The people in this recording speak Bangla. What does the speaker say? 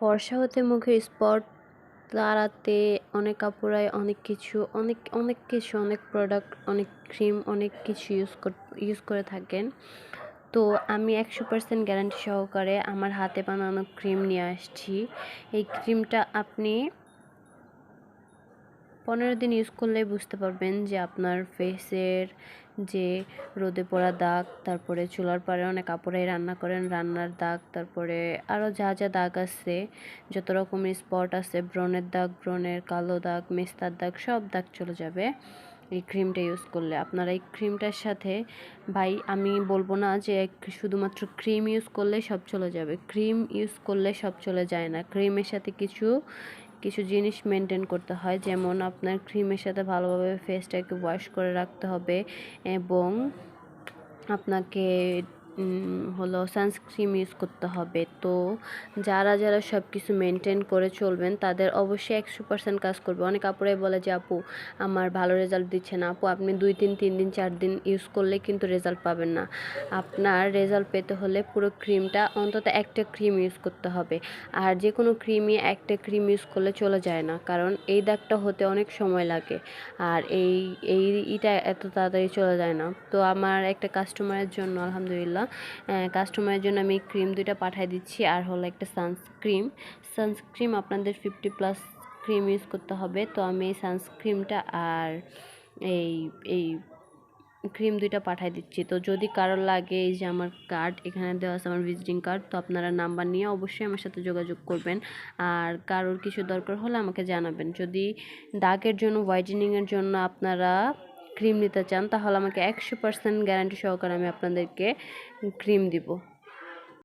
ফর্সা হতে মুখের স্পট তাড়াতে অনেক কাপড়ায় অনেক কিছু, অনেক অনেক কিছু, অনেক প্রোডাক্ট অনেক ক্রিম অনেক কিছু ইউজ ইউজ করে থাকেন। তো আমি একশো পার্সেন্ট গ্যারান্টি সহকারে আমার হাতে বানানো ক্রিম নিয়ে আসছি। এই ক্রিমটা আপনি পনেরো দিন ইউজ করলেই বুঝতে পারবেন যে আপনার ফেসের যে রোদে পড়া দাগ, তারপরে চুলার পাড়ে অনেক কাপড়ে রান্না করেন, রান্নার দাগ, তারপরে আরও যা যা দাগ আছে, যত রকমের স্পট আছে, ব্রণের দাগ, ব্রণের কালো দাগ, মেস্তার দাগ, সব দাগ চলে যাবে এই ক্রিমটা ইউজ করলে। আপনারা এই ক্রিমটার সাথে, ভাই, আমি বলব না যে শুধুমাত্র ক্রিম ইউজ করলে সব চলে যাবে। ক্রিম ইউজ করলে সব চলে যায় না। ক্রিমের সাথে কিছু কিছু জিনিস মেনটেন করতে হয়। যেমন আপনার ক্রিমের সাথে ভালোভাবে ফেসটাকে ওয়াশ করে রাখতে হবে এবং আপনাকে হলো সানস্ক্রিম ইউজ করতে হবে। তো যারা যারা সব কিছু মেনটেন করে চলবেন, তাদের অবশ্যই একশো পার্সেন্ট কাজ করবে। অনেক আপুরাই বলে যে, আপু, আমার ভালো রেজাল্ট দিচ্ছে না। আপু, আপনি দুই দিন, তিন দিন, চার দিন ইউজ করলে কিন্তু রেজাল্ট পাবেন না। আপনার রেজাল্ট পেতে হলে পুরো ক্রিমটা অন্তত একটা ক্রিম ইউজ করতে হবে। আর যে কোনো ক্রিমই একটা ক্রিম ইউজ করলে চলে যায় না। কারণ এই দাগটা হতে অনেক সময় লাগে। আর এই এই ইটা এত তাড়াতাড়ি চলে যায় না। তো আমার একটা কাস্টমারের জন্য, আলহামদুলিল্লাহ কাস্টমারের জন্য আমি ক্রিম দুইটা পাঠিয়ে দিচ্ছি। আর হলো একটা সানস্ক্রিম সানস্ক্রিম আপনাদের ফিফটি প্লাস ক্রিম ইউজ করতে হবে। তো আমি এই সানস্ক্রিমটা আর এই এই ক্রিম দুইটা পাঠিয়ে দিচ্ছি। তো যদি কারও লাগে এই যে আমার কার্ড এখানে দেওয়া আছে আমার ভিজিটিং কার্ড তো আপনারা নাম্বার নিয়ে অবশ্যই আমার সাথে যোগাযোগ করবেন। আর কারোর কিছু দরকার হলে আমাকে জানাবেন। যদি দাগের জন্য হোয়াইটেনিংয়ের জন্য আপনারা ক্রিম নিতে চান তাহলে আমাকে একশো পার্সেন্ট গ্যারান্টি সহকারে আমি আপনাদেরকে ক্রিম দিব।